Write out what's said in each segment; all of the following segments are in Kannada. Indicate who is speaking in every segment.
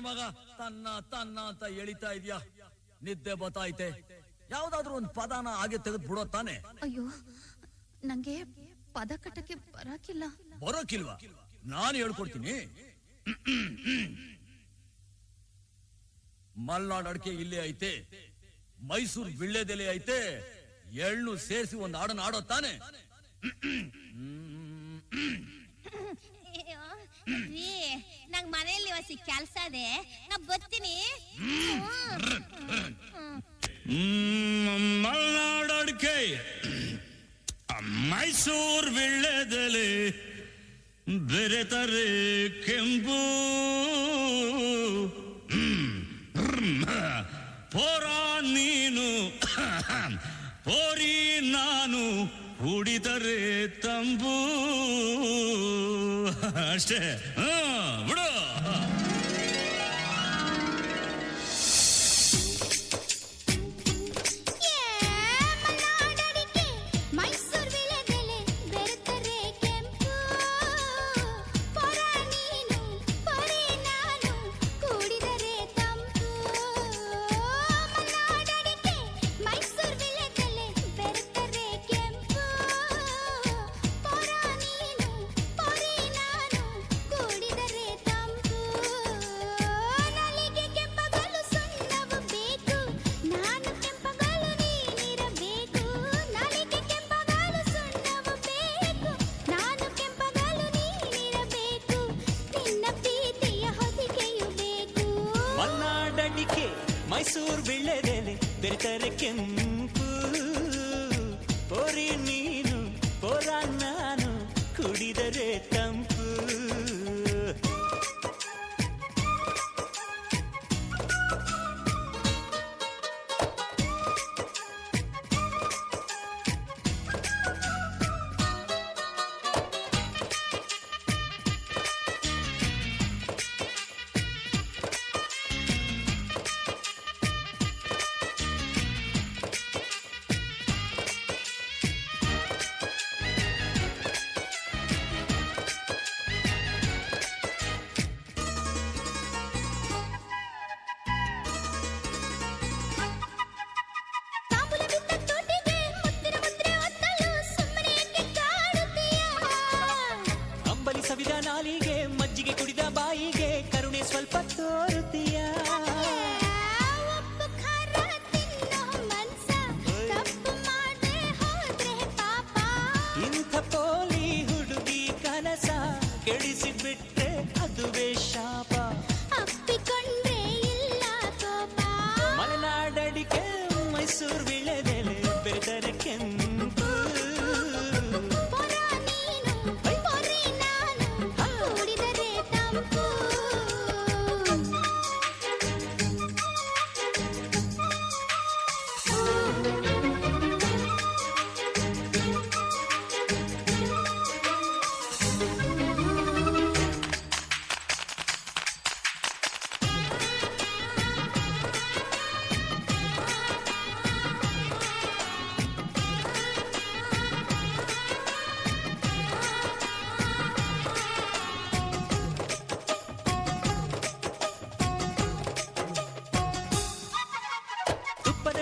Speaker 1: ಮಗ ತನ್ನ ತನ್ನ ಅಂತ ಎಳಿತಾ ಇದ್ಯಾ? ನಿದ್ದೆ ಬತ್ತಾಯ್ತೆ ಯಾವ್ದಾದ್ರು ಒಂದ್ ಪದಾನ ಹಾಗೆ ತೆಗೆದು ಬಿಡೋ ತಾನೆ?
Speaker 2: ಅಯ್ಯೋ ನಂಗೆ ಪದ ಕಟ್ಟಕ್ಕೆ ಬರಕಿಲ್ಲ.
Speaker 1: ಬರೋಕಿಲ್ವಾ? ನಾನು ಹೇಳ್ಕೊಡ್ತೀನಿ. ಮಲ್ನಾಡ್ ಅಡಿಕೆ ಇಲ್ಲೇ ಐತೆ. ಮೈಸೂರ್ ವಿಳ್ಳೆದೆಲೆ ಐತೆ. ಎಳ್ಳು ಸೇರಿಸಿ ಒಂದ್ ಹಾಡನ್ನ ಆಡೋ ತಾನೆ.
Speaker 3: ನಂಗ್ ಮನೆಯಲ್ಲಿ ವಸಿ ಕೆಲ್ಸ ಇದೆ. ನಾ ಬರ್ತೀನಿ.
Speaker 4: ಮಲ್ನಾಡ್ ಅಡಿಕೆ. ಮೈಸೂರ್ ವಿಳ್ಳೆದೆಲೆ ಬೆರೆತರೆ ಕೆಂಪು. ಪೋರ ನೀನು. ಪೋರಿ ನಾನು. ಕುಡಿದರೆ ತಂಬೂ. ಅಷ್ಟೇ. ಹಾ
Speaker 3: ಮೈಸೂರ್
Speaker 5: ವಿಳ್ಳೆದೆಲೆ ಬೆರೆತರೆ ಕೆಂಪು ಪೋರಿ ನೀನು ಪೋರ ನಾನು ಕುಡಿದರೆ ತಂಪು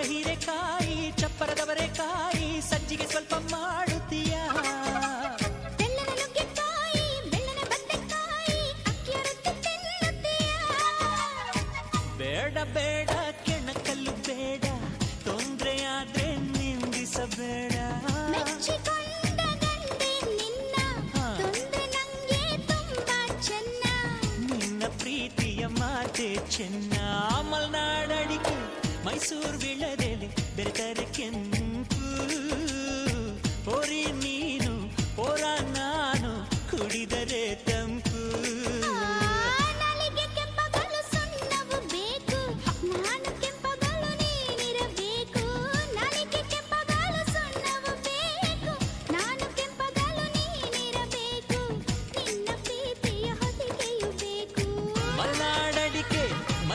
Speaker 5: ತುಪ್ಪದ ಹೀರೆಕಾಯಿ ಚಪ್ಪರದವರೆಕಾಯಿ ಸಜ್ಜಿಗೆ ಸ್ವಲ್ಪ ಮಾಡುತ್ತೀಯ
Speaker 3: ಬೆಲ್ಲನ ನುಗ್ಗೆಕಾಯಿ ಬೆಲ್ಲನ ಬದನೆಕಾಯಿ ಅಕ್ಕಿಯ ರೊಟ್ಟಿ ತಿನ್ನುತ್ತೀಯಾ
Speaker 5: ಬೇಡ ಬೇಡ ಕೆಣಕಲ್ಲು ಬೇಡ ತೊಂದ್ರೆ ಆದ್ರೆ ನಿಂದಿಸಬೇಡ
Speaker 3: ಮೆಚ್ಚಿಕೊಂಡ ಗಂಡೆ ನಿನ್ನ
Speaker 5: ಹಾ.
Speaker 3: ತೊಂದ್ರೆ ನಂಗೆ ತುಂಬಾ ಚೆನ್ನ
Speaker 5: ನಿನ್ನ ಪ್ರೀತಿಯ ಮಾತೆ ಚೆನ್ನ ಮಲ್ನಾಡಡಿಕೆ ಮೈಸೂರು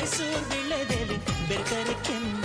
Speaker 3: ಹೊದಿಕೆಯು ಬೇಕು